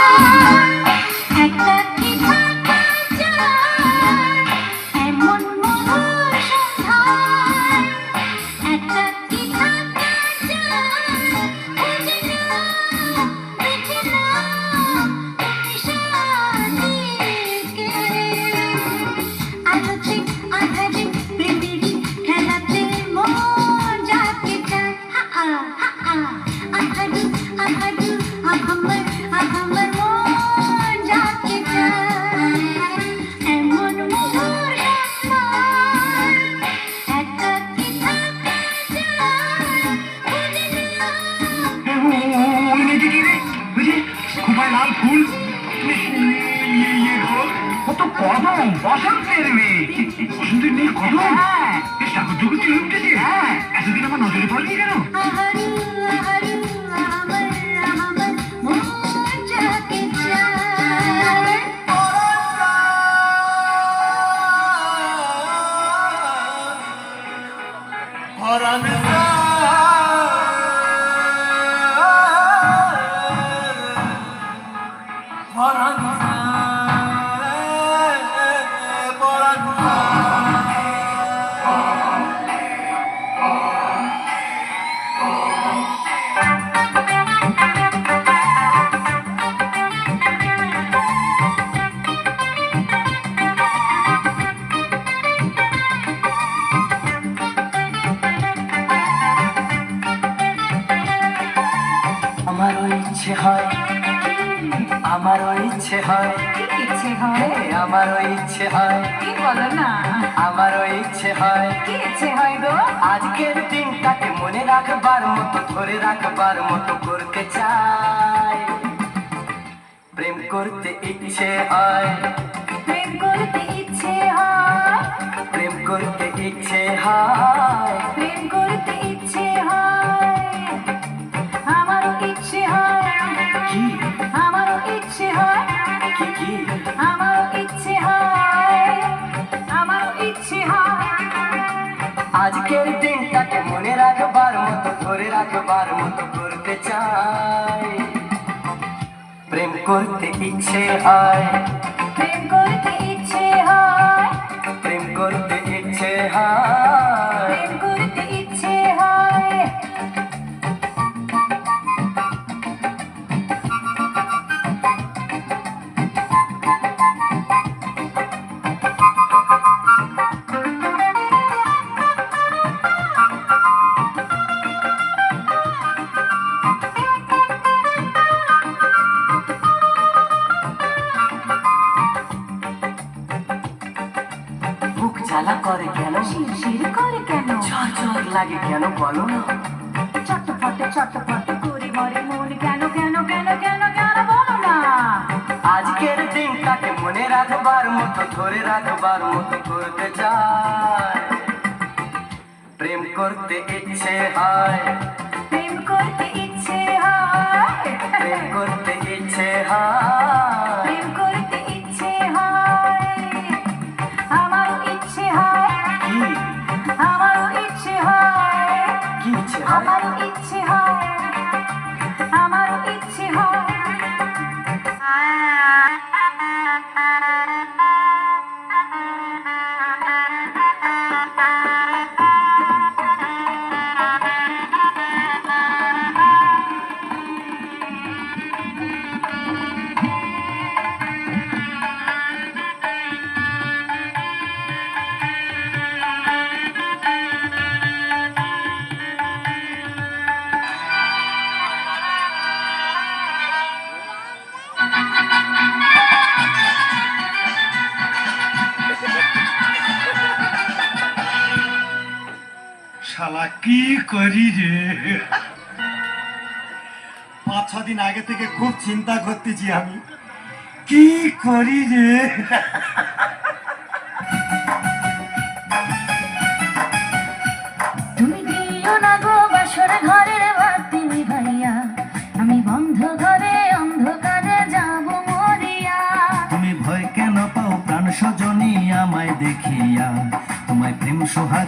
Ah. Uhum. ইচ্ছে হয় ইচ্ছে হয় আমারও ইচ্ছে হয়। কি বলো না? আমারও ইচ্ছে হয়। কি ইচ্ছে হয় গো? আজকের দিনটাকে মনে রাখবার মতো ধরে রাখবার মতো করতে চাই। প্রেম করতে ইচ্ছে হয়। প্রেম করতে ইচ্ছে হয়। প্রেম করতে ইচ্ছে হয়। আজকের দিনটাকে মনে রাখবার মতো ধরে রাখবার মতো করতে চাই। প্রেম করতে ইচ্ছে হয়। লাগে কেন বলো না? চটপটে চটপটে করে মরে মন কেন কেন কেন কেন কেন বলো না? আজকের দিনটাকে মনে রাখবার মতো ধরে রাখবার মতো করতে চাই প্রেম করতে ইচ্ছে হয়। প্রেম করতে ইচ্ছে হয়। প্রেম করতে ইচ্ছে হয়। কি করি রে? পাঁচ, ছ দিন আগে থেকে খুব চিন্তা করতেছি আমি। কি করি রে? তুমি দিও না গো বাসর ঘরের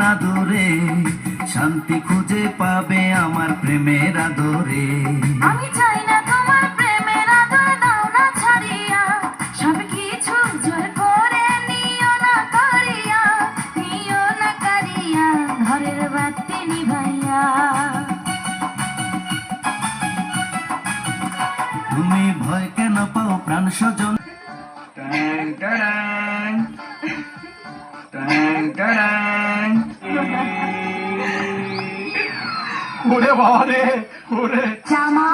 না ধরে শান্তি খুঁজে পাবে আমার প্রেমের আদরে। আমি চাই না তোমার প্রেমের আদর দাও না ছাড়িয়া। সব কিছু জোর করে নিও না করিয়া নিও না কারিয়া ঘরের বাতি নিভাইয়া। তুমি ভয় কেন পাও প্রাণ ট্যাং ট্যাং ট্যাং ট্যাং ওরে বাবা রে ওরে জামা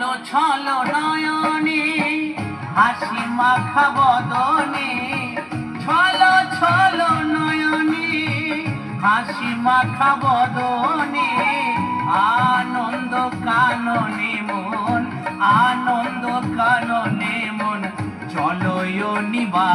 ছলো ছলো নয়নে? হাসি মাখা বদনে। ছলো ছলো নয়নে, হাসি মাখা বদনে। আনন্দ কাননে মন, আনন্দ কাননে মন। চলো নিবা